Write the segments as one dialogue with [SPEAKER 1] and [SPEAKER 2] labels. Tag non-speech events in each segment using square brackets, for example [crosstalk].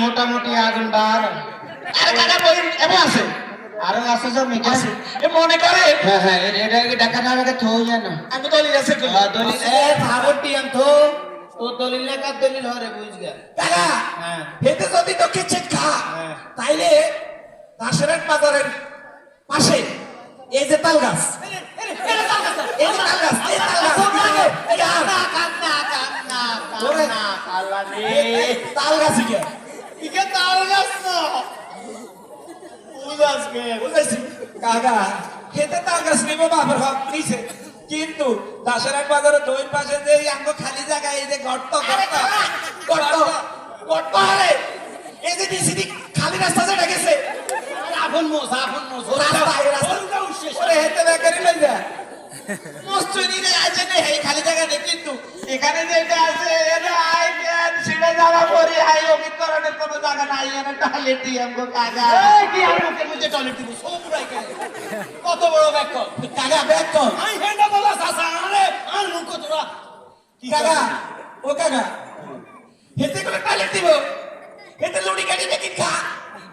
[SPEAKER 1] মোটামুটি আগুন বার
[SPEAKER 2] খা। তাইলে দাসেরাট বাজারের পাশে এই যে তাল গাছ এই যে তাল গাছ এই তাল গাছ এই আর
[SPEAKER 1] কান্না কান্না
[SPEAKER 2] ওরে।
[SPEAKER 1] কান্না কালা রে [laughs]
[SPEAKER 2] তাল গাছ
[SPEAKER 1] তাল গাছ
[SPEAKER 2] কিন্তু এই যে গর্ত খালি রাস্তা যেটা গেছে
[SPEAKER 1] আপন মোস আপন মোস
[SPEAKER 2] হেতে বেকারি লই যা
[SPEAKER 1] আছে না, এই খালি জায়গা নেই কিন্তু এখানে যেটা আছে, এটা জায়গা নাই এখানে টয়লেট দিয়ে আমগো কাগা কি আর মুখের মধ্যে টয়লেট দিব সব পুরাই কেন কত বড় ব্যাগ
[SPEAKER 2] কাকা ব্যাগ কর।
[SPEAKER 1] আই হেন্ডা বলা সাসা আরে আর মুখ তোরা।
[SPEAKER 2] কাকা? ও কাকা হেতে করে টয়লেট দিব। হেতে লুড়ি কাটি দেখি খা।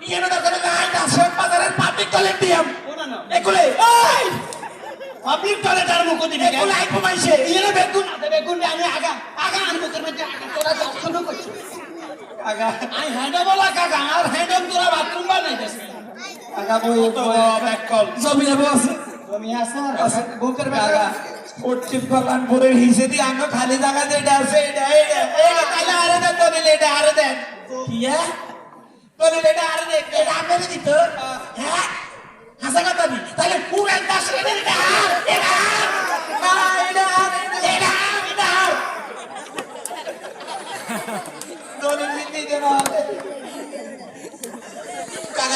[SPEAKER 2] ইয়েনো দরকার নাই দাসেরাট বাজারের পাবলিক টয়লেট দিয়াম এগুলে এই!
[SPEAKER 1] পাবলিক টয়লেট আর মুখ দিবি
[SPEAKER 2] এগুলো আইকো মাইছে
[SPEAKER 1] ইয়েনে বেগুন বেগুন আমি আগা আগা আর মুখের মধ্যে আগা তোরা দর্শন করছিস
[SPEAKER 2] কাকা।
[SPEAKER 1] আই হেন্ডা বলা কাকা আর হেন্ডা তোরা বাথরুম বানাই দিছিস
[SPEAKER 2] কাকা বই ব্যাগ কল জমি যাব আছে।
[SPEAKER 1] তুমি আসো
[SPEAKER 2] আছে। বুকের কাকা পশ্চিম কল্যাণপুরের হিসে দিয়ে আঙ্গ খালি জায়গা যেটা আছে এটা এটা এটা তাহলে আরে দেন দলিল এটা আরে দেন। কি দলিল এটা আরে দেন এটা আপনারে দিত।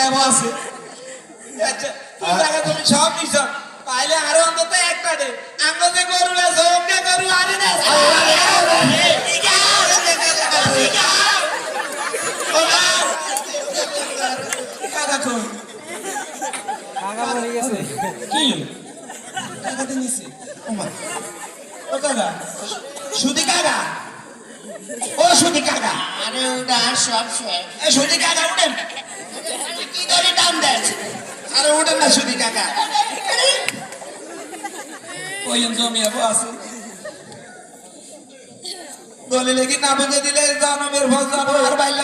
[SPEAKER 2] এমন আচ্ছা তুই জায়গা তুমি সব নিছ। তাইলে আরও অন্তত একটা দে। আমরা যে গরু আছে ওকে গরু আরে
[SPEAKER 3] গেছে।
[SPEAKER 2] কি? কাকা তো নিছে। ও কাকা সুদি কাকা। ও সুদি কাকা।
[SPEAKER 1] আরে ওটা সব শেষ।
[SPEAKER 2] এ সুদি কাকা উঠেন।
[SPEAKER 1] কি করে দাম দেন?
[SPEAKER 2] আরে উঠেন না সুদি কাকা। ওই জমি আবু আছে। দলিলে কি না বুঝে দিলে জনমের জনম আর বাইলা